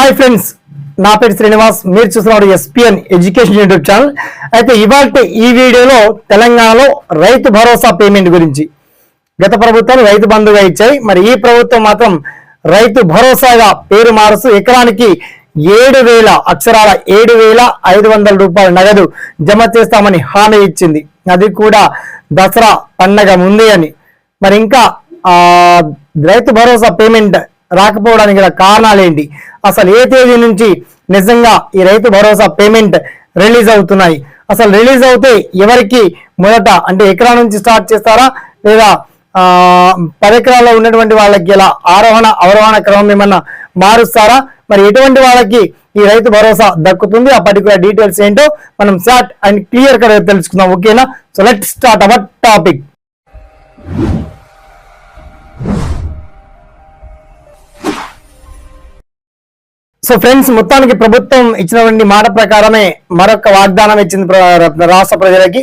Hi friends నా పేరు శ్రీనివాస్. మీరు చూస్తున్నారు ఎస్పిఎన్ ఎడ్యుకేషన్ యూట్యూబ్ ఛానల్ అయితే ఇవాళ ఈ వీడియోలో తెలంగాణలో రైతు భరోసా పేమెంట్ గురించి. గత ప్రభుత్వం రైతు బంధుగా ఇచ్చాయి. మరి ఈ ప్రభుత్వం మాత్రం రైతు భరోసాగా పేరు మారుస్తూ ఎకరానికి ఏడు వేల అక్షరాల ఏడు వేల ఐదు వందల రూపాయల నగదు జమ చేస్తామని హామీ ఇచ్చింది. అది కూడా దసరా పండగ ముందే అని. మరి ఇంకా రైతు భరోసా పేమెంట్ రాకపోవడానికి గల కారణాలు ఏంటి అసలు ఏ తేదీ నుంచి నిజంగా ఈ రైతు భరోసా పేమెంట్ రిలీజ్ అవుతున్నాయి? అసలు రిలీజ్ అవుతే ఎవరికి మొదట అంటే ఎకరా నుంచి స్టార్ట్ చేస్తారా? లేదా ఆ ఉన్నటువంటి వాళ్ళకి ఇలా ఆరోహణ అవరోహణ క్రమం ఏమన్నా మారుస్తారా? మరి ఎటువంటి వాళ్ళకి ఈ రైతు భరోసా దక్కుతుంది? ఆ పర్టికులర్ డీటెయిల్స్ ఏంటో మనం షార్ట్ అండ్ క్లియర్గా తెలుసుకుందాం. ఓకేనా? So let start our topic so friends మొత్తానికి ప్రభుత్వం ఇచ్చినటువంటి మాట ప్రకారమే మరొక వాగ్దానం ఇచ్చింది రాష్ట్ర ప్రజలకి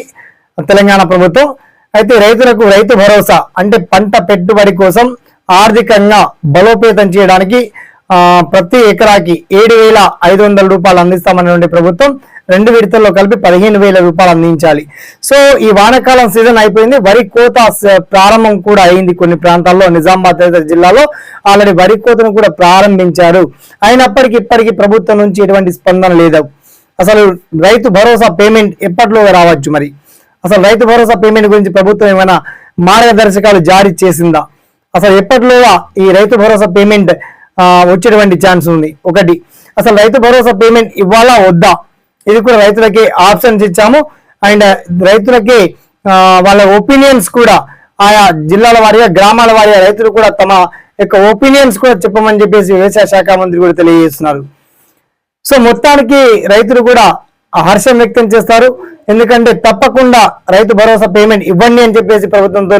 తెలంగాణ ప్రభుత్వం. అయితే రైతులకు రైతు భరోసా అంటే పంట పెట్టుబడి కోసం ఆర్థికంగా బలోపేతం చేయడానికి ప్రతి ఎకరాకి ఏడు వేల ఐదు వందల రూపాయలు అందిస్తామనేటువంటి ప్రభుత్వం రెండు విడతల్లో కలిపి పదిహేను వేల రూపాయలు అందించాలి. సో ఈ వానాకాలం సీజన్ అయిపోయింది. వరి కోత ప్రారంభం కూడా అయింది కొన్ని ప్రాంతాల్లో. నిజామాబాద్ తదితర జిల్లాలో ఆల్రెడీ వరి కోతను కూడా ప్రారంభించారు. అయినప్పటికీ ఇప్పటికీ ప్రభుత్వం నుంచి ఎటువంటి స్పందన లేదు. అసలు రైతు భరోసా పేమెంట్ ఎప్పట్లో రావచ్చు మరి? అసలు రైతు భరోసా పేమెంట్ గురించి ప్రభుత్వం ఏమైనా మార్గదర్శకాలు జారీ చేసిందా? అసలు ఎప్పట్లోగా ఈ రైతు భరోసా పేమెంట్ వచ్చేటువంటి ఛాన్స్ ఉంది. ఒకటి. అసలు రైతు భరోసా పేమెంట్ ఇవ్వాలా? వద్దా? ఇది కూడా రైతులకి ఆప్షన్స్ ఇచ్చాము. అండ్ రైతులకి వాళ్ళ ఒపీనియన్స్ కూడా ఆయా జిల్లాల వారీగా గ్రామాల వారీగా రైతులు కూడా తమ యొక్క ఒపీనియన్స్ కూడా చెప్పమని చెప్పేసి వ్యవసాయ శాఖ మంత్రి కూడా తెలియజేస్తున్నారు. సో మొత్తానికి రైతులు కూడా హర్షం వ్యక్తం చేస్తారు. ఎందుకంటే తప్పకుండా రైతు భరోసా పేమెంట్ ఇవ్వండి అని చెప్పేసి ప్రభుత్వంతో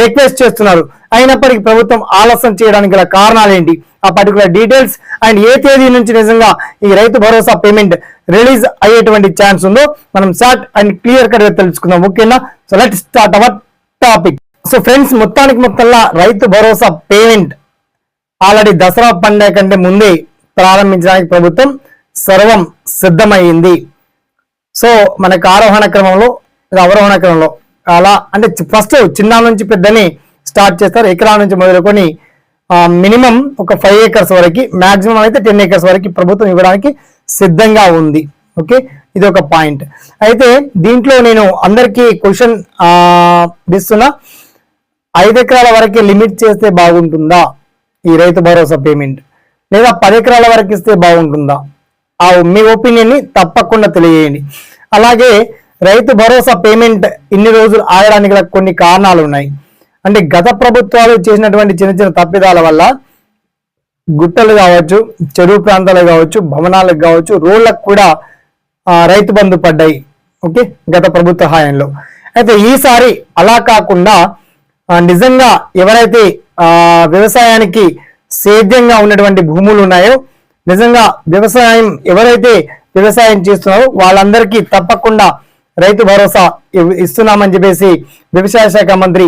రిక్వెస్ట్ చేస్తున్నారు. అయినప్పటికీ ప్రభుత్వం ఆలస్యం చేయడానికి గల కారణాలు ఏంటి? ఆ పర్టికులర్ డీటెయిల్స్ అండ్ ఏ తేదీ నుంచి నిజంగా ఈ రైతు భరోసా పేమెంట్ రిలీజ్ అయ్యేటువంటి ఛాన్స్ ఉందో మనం షార్ట్ అండ్ క్లియర్ కట్ తెలుసుకుందాం. ఓకేనా? So let start our topic so friends మొత్తానికి మొత్తంలో రైతు భరోసా పేమెంట్ ఆల్రెడీ దసరా పండుగ కంటే ముందే ప్రారంభించడానికి ప్రభుత్వం సర్వం సిద్ధమైంది. సో మనకు ఆరోహణ క్రమంలో లేదా అవరోహణ క్రమంలో అలా అంటే ఫస్ట్ చిన్న నుంచి పెద్దని స్టార్ట్ చేస్తారు. ఎకరా నుంచి మొదలుకొని మినిమం ఒక ఫైవ్ ఏకర్స్ వరకు మాక్సిమం అయితే టెన్ ఏకర్స్ వరకు ప్రభుత్వం ఇవ్వడానికి సిద్ధంగా ఉంది. ఓకే ఇది ఒక పాయింట్ అయితే దీంట్లో నేను అందరికీ క్వశ్చన్ ఇస్తున్నా. ఐదు ఎకరాల వరకే లిమిట్ చేస్తే బాగుంటుందా? ఈ రైతు భరోసా పేమెంట్ లేదా పది ఎకరాల వరకు ఇస్తే బాగుంటుందా? ఆ మీ ఒపీనియన్ని తప్పకుండా తెలియజేయండి. అలాగే రైతు భరోసా పేమెంట్ ఇన్ని రోజులు ఆగడానికి కొన్ని కారణాలు ఉన్నాయి అంటే గత ప్రభుత్వాలు చేసినటువంటి చిన్న చిన్న తప్పిదాల వల్ల గుట్టలు కావచ్చు చెరువు ప్రాంతాలు కావచ్చు భవనాలకు కావచ్చు రోడ్లకు కూడా రైతు బంధు పడ్డాయి. ఓకే? గత ప్రభుత్వ హాయంలో. అయితే ఈసారి అలా కాకుండా నిజంగా ఎవరైతే వ్యవసాయానికి సేద్యంగా ఉన్నటువంటి భూములు ఉన్నాయో నిజంగా వ్యవసాయం ఎవరైతే వ్యవసాయం చేస్తున్నారో వాళ్ళందరికీ తప్పకుండా రైతు భరోసా ఇస్తున్నామని చెప్పేసి వ్యవసాయ శాఖ మంత్రి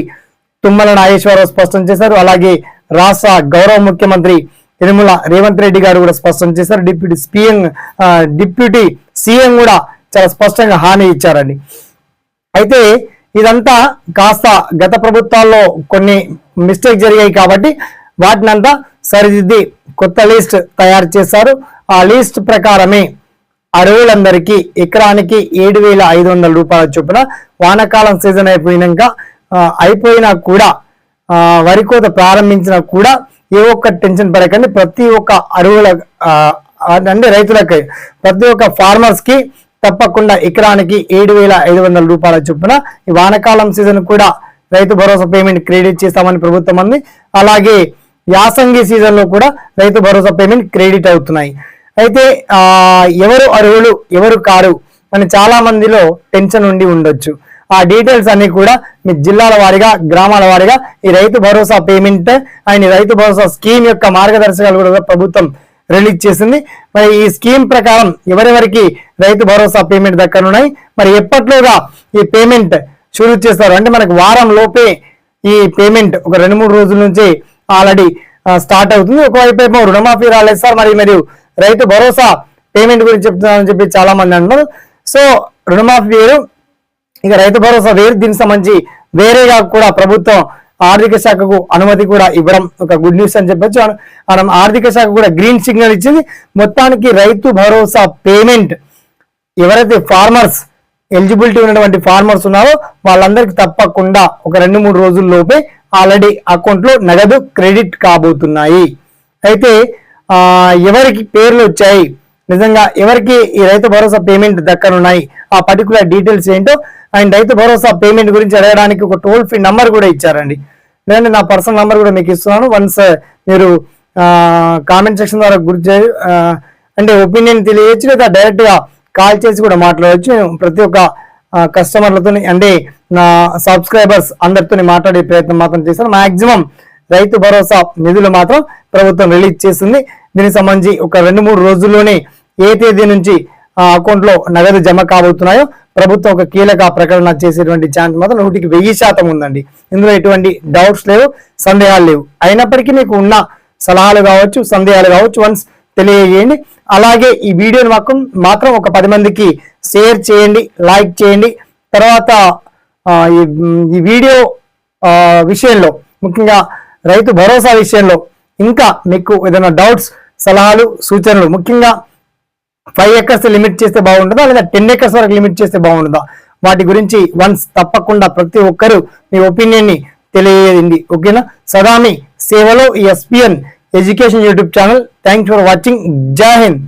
తుమ్మల నాగేశ్వరరావు స్పష్టం చేశారు. అలాగే రాష్ట్ర గౌరవ ముఖ్యమంత్రి తిరుమల రేవంత్ రెడ్డి గారు కూడా స్పష్టం చేశారు. డిప్యూటీ సీఎం డిప్యూటీ సీఎం కూడా చాలా స్పష్టంగా హామీ ఇచ్చారండి. అయితే ఇదంతా కాస్త గత ప్రభుత్వాల్లో కొన్ని మిస్టేక్ జరిగాయి కాబట్టి వాటినంతా సరిదిద్ది కొత్త లిస్ట్ తయారు చేశారు. ఆ లిస్ట్ ప్రకారమే అరువులందరికీ ఎకరానికి ఏడు వేల ఐదు వందల రూపాయల చొప్పున వానాకాలం సీజన్ అయిపోయినాక అయిపోయినా కూడా వరి కోత ప్రారంభించినా కూడా ఏ ఒక్క టెన్షన్ పడకండి. ప్రతి ఒక్క అరువుల అంటే రైతులకి ప్రతి ఒక్క ఫార్మర్స్కి తప్పకుండా ఎకరానికి ఏడు వేల ఐదు వందల రూపాయల చొప్పున ఈ వానాకాలం సీజన్ కూడా రైతు భరోసా పేమెంట్ క్రెడిట్ చేస్తామని ప్రభుత్వం అంది. అలాగే యాసంగి సీజన్లో కూడా రైతు భరోసా పేమెంట్ క్రెడిట్ అవుతున్నాయి. అయితే ఆ ఎవరు అర్హులు ఎవరు కారు అని చాలా మందిలో టెన్షన్ ఉండి ఉండొచ్చు. ఆ డీటెయిల్స్ అన్ని కూడా మీ జిల్లాల వారీగా గ్రామాల వారీగా ఈ రైతు భరోసా పేమెంట్ అండ్ ఈ రైతు భరోసా స్కీమ్ యొక్క మార్గదర్శకాలు కూడా ప్రభుత్వం రిలీజ్ చేసింది. మరి ఈ స్కీమ్ ప్రకారం ఎవరెవరికి రైతు భరోసా పేమెంట్ దక్కనున్నాయి మరి ఎప్పట్లోగా ఈ పేమెంట్ షురూ చేస్తారు? అంటే మనకు వారం లోపే ఈ పేమెంట్ ఒక రెండు మూడు రోజుల నుంచి ఆల్రెడీ స్టార్ట్ అవుతుంది. ఒకవైపు ఏమో రుణమాఫీ రాలేదు సార్. మరి మరియు రైతు భరోసా పేమెంట్ గురించి చెప్తున్నారని చెప్పి చాలా మంది అంటున్నారు సో రుణమాఫీ వేరు. ఇక రైతు భరోసా వేరు. దీనికి సంబంధించి వేరేగా కూడా ప్రభుత్వం ఆర్థిక శాఖకు అనుమతి కూడా ఇవ్వడం ఒక గుడ్ న్యూస్ అని చెప్పొచ్చు. మనం ఆర్థిక శాఖ కూడా గ్రీన్ సిగ్నల్ ఇచ్చింది. మొత్తానికి రైతు భరోసా పేమెంట్ ఎవరైతే ఫార్మర్స్ ఎలిజిబిలిటీ ఉన్నటువంటి ఫార్మర్స్ ఉన్నారో వాళ్ళందరికీ తప్పకుండా ఒక రెండు మూడు రోజుల్లోపే ఆల్రెడీ అకౌంట్లో నగదు క్రెడిట్ కాబోతున్నాయి. అయితే ఎవరికి పేర్లు వచ్చాయి? నిజంగా ఎవరికి ఈ రైతు భరోసా పేమెంట్ దక్కనున్నాయి? ఆ పర్టికులర్ డీటెయిల్స్ ఏంటో అండ్ రైతు భరోసా పేమెంట్ గురించి అడగడానికి ఒక టోల్ ఫ్రీ నంబర్ కూడా ఇచ్చారండి. లేదంటే నా పర్సనల్ నంబర్ కూడా మీకు ఇస్తున్నాను. వన్స్ మీరు కామెంట్ సెక్షన్ ద్వారా గుర్తు అంటే ఒపీనియన్ తెలియచ్చు లేదా డైరెక్ట్గా కాల్ చేసి కూడా మాట్లాడవచ్చు. ప్రతి ఒక్క కస్టమర్లతో అంటే నా సబ్స్క్రైబర్స్ అందరితో మాట్లాడే ప్రయత్నం మాత్రం చేశాను మాక్సిమం రైతు భరోసా నిధులు మాత్రం ప్రభుత్వం రిలీజ్ చేసింది. దీనికి సంబంధించి ఒక రెండు మూడు రోజుల్లోనే ఏ తేదీ నుంచి అకౌంట్లో నగదు జమ కాబోతున్నాయో ప్రభుత్వం ఒక కీలక ప్రకటన చేసేటువంటి ఛాన్స్ మాత్రం నూటికి వెయ్యి శాతం ఉందండి. ఇందులో ఎటువంటి డౌట్స్ లేవు సందేహాలు లేవు. అయినప్పటికీ మీకు ఉన్న సలహాలు కావచ్చు సందేహాలు కావచ్చు వన్స్ తెలియజేయండి. అలాగే ఈ వీడియోని మాత్రం మాత్రం ఒక పది మందికి షేర్ చేయండి లైక్ చేయండి. తర్వాత ఈ- ఈ వీడియో విషయంలో ముఖ్యంగా రైతు భరోసా విషయంలో ఇంకా మీకు ఏదైనా డౌట్స్ సలహాలు సూచనలు ముఖ్యంగా ఫైవ్ ఎకర్స్ లిమిట్ చేస్తే బాగుంటుందా లేదా టెన్ ఎకర్స్ వరకు లిమిట్ చేస్తే బాగుంటుందా? వాటి గురించి వన్స్ తప్పకుండా ప్రతి ఒక్కరూ మీ ఒపీనియన్ని తెలియజేయండి ఓకేనా? సదామి సేవలో SPN education YouTube channel. Thanks for watching. Jai Hind.